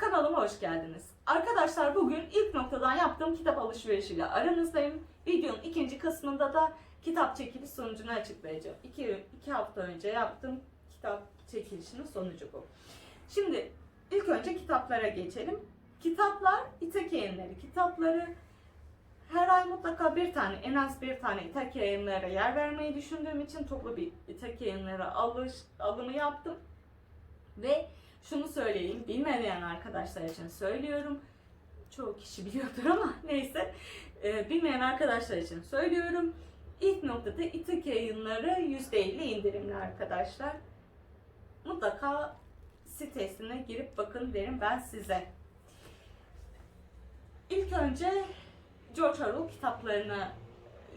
Kanalıma hoş geldiniz. Arkadaşlar bugün ilk noktadan yaptığım kitap alışverişiyle aranızdayım. Videonun ikinci kısmında da kitap çekiliş sonucunu açıklayacağım. İki, iki hafta önce yaptığım kitap çekilişinin sonucu bu. Şimdi ilk önce kitaplara geçelim. Kitaplar İtek yayınları kitapları. Her ay mutlaka bir tane, en az bir tane İtek yayınlara yer vermeyi düşündüğüm için toplu bir İtek yayınlara alış, alımı yaptım. Ve şunu söyleyeyim, bilmeyen arkadaşlar için söylüyorum. Çoğu kişi biliyordur ama neyse. Ee, bilmeyen arkadaşlar için söylüyorum. İlk noktada İTİK yayınları %50 indirimli arkadaşlar. Mutlaka sitesine girip bakın derim ben size. İlk önce George Orwell kitaplarına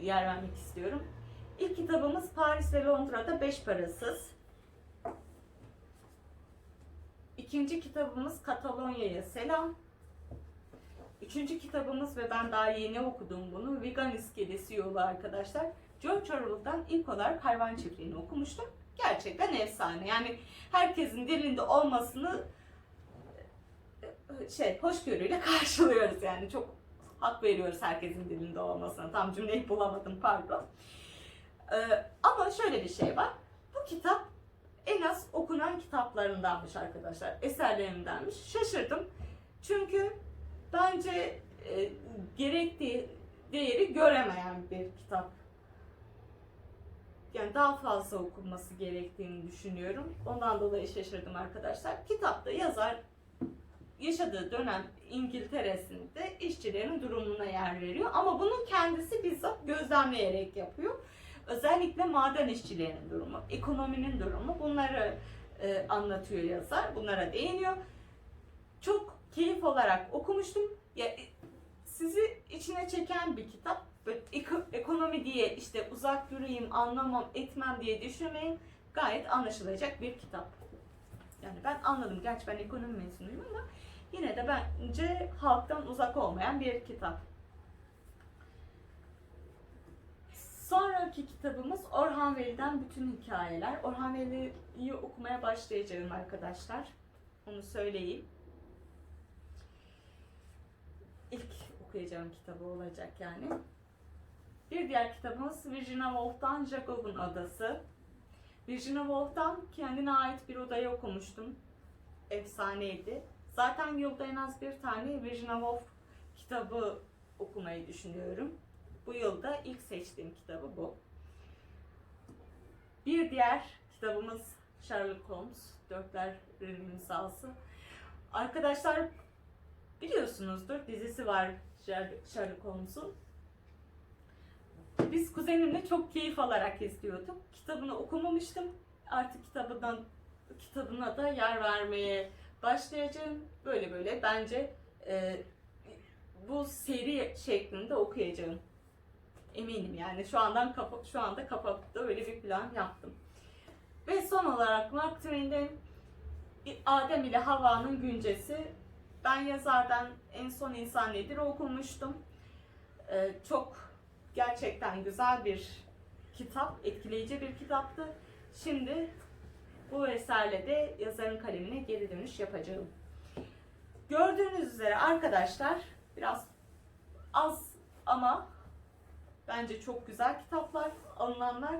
yer vermek istiyorum. İlk kitabımız Paris ve Londra'da Beş Parasız. İkinci kitabımız Katalonya'ya Selam. Üçüncü kitabımız ve ben daha yeni okudum bunu. Vegan İskelesi Yolu arkadaşlar. George Orwell'dan ilk olarak Hayvan Çiftliği'ni okumuştum. Gerçekten efsane. Yani herkesin dilinde olmasını e, şey hoşgörüyle karşılıyoruz yani. Çok hak veriyoruz herkesin dilinde olmasına. Tam cümleyi bulamadım pardon. Ee, ama şöyle bir şey var. Bu kitap en az okunan kitaplarındanmış arkadaşlar. Eserlerimdenmiş. Şaşırdım. Çünkü bence e, gerektiği değeri göremeyen bir kitap. Yani daha fazla okunması gerektiğini düşünüyorum. Ondan dolayı şaşırdım arkadaşlar. Kitapta yazar yaşadığı dönem İngiltere'sinde işçilerin durumuna yer veriyor. Ama bunu kendisi bizzat gözlemleyerek yapıyor. Özellikle maden işçilerinin durumu, ekonominin durumu bunları e, anlatıyor yazar. Bunlara değiniyor. Çok keyif olarak okumuştum. Ya, e, sizi içine çeken bir kitap. Böyle eko- ekonomi diye işte uzak durayım, anlamam, etmem diye düşünmeyin. Gayet anlaşılacak bir kitap. Yani ben anladım. Gerçi ben ekonomi mezunuyum ama yine de bence halktan uzak olmayan bir kitap. Sonraki kitabımız Orhan Veli'den Bütün Hikayeler. Orhan Veli'yi okumaya başlayacağım arkadaşlar. Onu söyleyeyim. İlk okuyacağım kitabı olacak yani. Bir diğer kitabımız Virginia Woolf'tan Jacob'un Odası. Virginia Woolf'tan kendine ait bir odayı okumuştum. Efsaneydi. Zaten yılda en az bir tane Virginia Woolf kitabı okumayı düşünüyorum. Bu yılda ilk seçtiğim kitabı bu. Bir diğer kitabımız Sherlock Holmes, Dörtlerin İmzası. Arkadaşlar biliyorsunuzdur dizisi var Sherlock Holmes'un. Biz kuzenimle çok keyif alarak izliyorduk. Kitabını okumamıştım. Artık kitabından kitabına da yer vermeye başlayacağım. Böyle böyle bence e, bu seri şeklinde okuyacağım. Eminim yani şu andan kapa şu anda kapatıp da öyle bir plan yaptım. Ve son olarak Twain'in Adem ile Havva'nın güncesi. Ben yazardan en son insan nedir okumuştum. Ee, çok gerçekten güzel bir kitap, etkileyici bir kitaptı. Şimdi bu eserle de yazarın kalemine geri dönüş yapacağım. Gördüğünüz üzere arkadaşlar biraz az ama bence çok güzel kitaplar, alınanlar.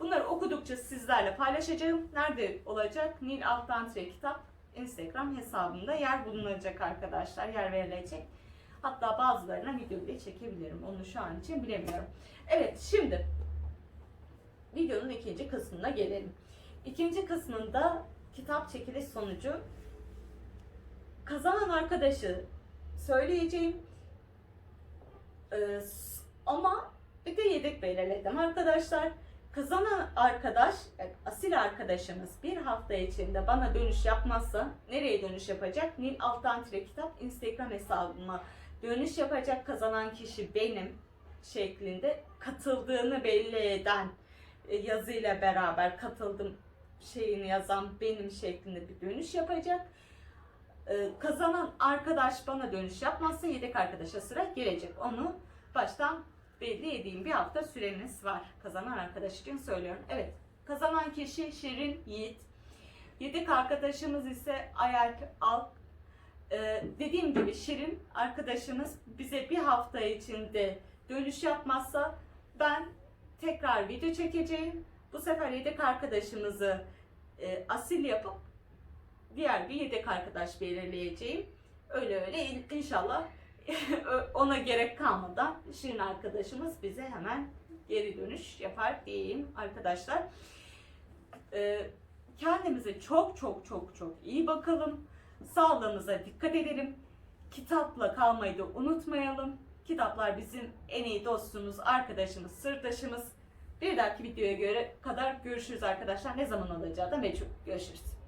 Bunları okudukça sizlerle paylaşacağım. Nerede olacak? Nil Altantre kitap Instagram hesabımda yer bulunacak arkadaşlar, yer verilecek. Hatta bazılarına video bile çekebilirim. Onu şu an için bilemiyorum. Evet şimdi videonun ikinci kısmına gelelim. İkinci kısmında kitap çekiliş sonucu kazanan arkadaşı söyleyeceğim. Ee, ama bir de yedek belirledim arkadaşlar. Kazanan arkadaş, asil arkadaşımız bir hafta içinde bana dönüş yapmazsa nereye dönüş yapacak? Nil Altan Tire Kitap Instagram hesabıma dönüş yapacak kazanan kişi benim şeklinde katıldığını belli eden e, yazıyla beraber katıldım şeyini yazan benim şeklinde bir dönüş yapacak. Ee, kazanan arkadaş bana dönüş yapmazsa yedek arkadaşa sıra gelecek. Onu baştan belli edeyim. Bir hafta süreniz var. Kazanan arkadaş için söylüyorum. Evet. Kazanan kişi Şirin Yiğit. Yedek arkadaşımız ise Ayalp Alp. Ee, dediğim gibi Şirin arkadaşımız bize bir hafta içinde dönüş yapmazsa ben tekrar video çekeceğim. Bu sefer yedek arkadaşımızı e, asil yapıp diğer bir yedek arkadaş belirleyeceğim. Öyle öyle in- inşallah ona gerek kalmadan Şirin arkadaşımız bize hemen geri dönüş yapar diyeyim arkadaşlar. Ee, kendimize çok çok çok çok iyi bakalım. Sağlığımıza dikkat edelim. Kitapla kalmayı da unutmayalım. Kitaplar bizim en iyi dostumuz, arkadaşımız, sırdaşımız. Bir dahaki videoya göre kadar görüşürüz arkadaşlar. Ne zaman olacağı da meçhul. Görüşürüz.